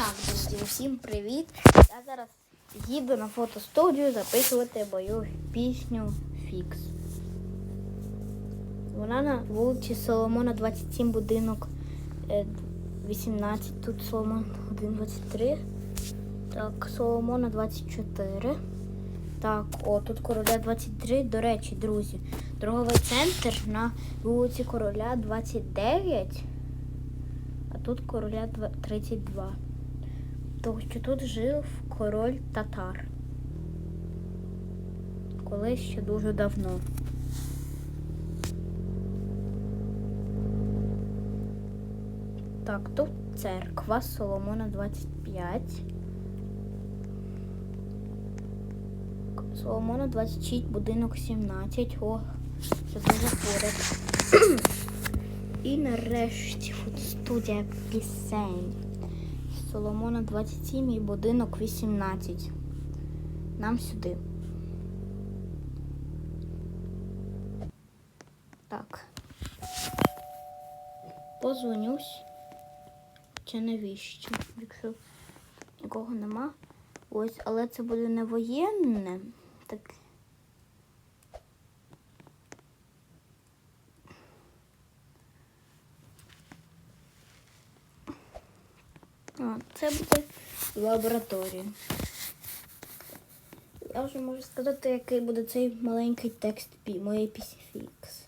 Так, друзі, усім привіт! Я зараз їду на фотостудію записувати мою пісню Фікс. Вона на вулиці Соломона 27, будинок е, 18. Тут Соломон 123. Так, Соломона 24. Так, о, тут короля 23. До речі, друзі, торговий центр на вулиці Короля 29. А тут короля 32. Тому що тут жив король татар. Колись ще дуже давно. Так, тут церква Соломона 25. Соломона 26, будинок 17. О, це дуже поряд. І нарешті фотостудія пісень. Соломона 27 і будинок 18. Нам сюди. Так. Позвонюсь. Чи навіщо? Якщо нікого нема. Ось, але це буде не воєнне. Так. А, це буде лабораторія. Я вже можу сказати, який буде цей маленький текст моєї пісні Фікс.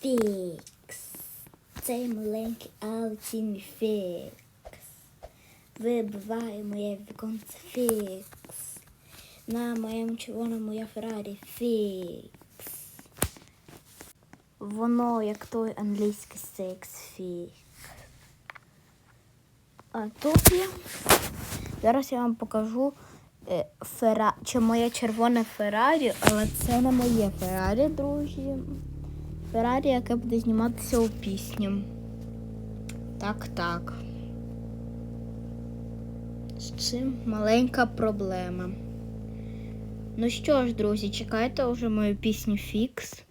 Фікс. Цей маленький, але цінний фікс. Вибиває моє віконце фікс. На моєму червоному я Феррарі фікс. Воно як той англійський секс фікс. А тут я. Зараз я вам покажу е, фера... чи моє червоне Феррарі, але це не моє Феррарі, друзі. Феррарі, яке буде зніматися у пісню. Так, так. З цим маленька проблема. Ну що ж, друзі, чекайте вже мою пісню Фікс.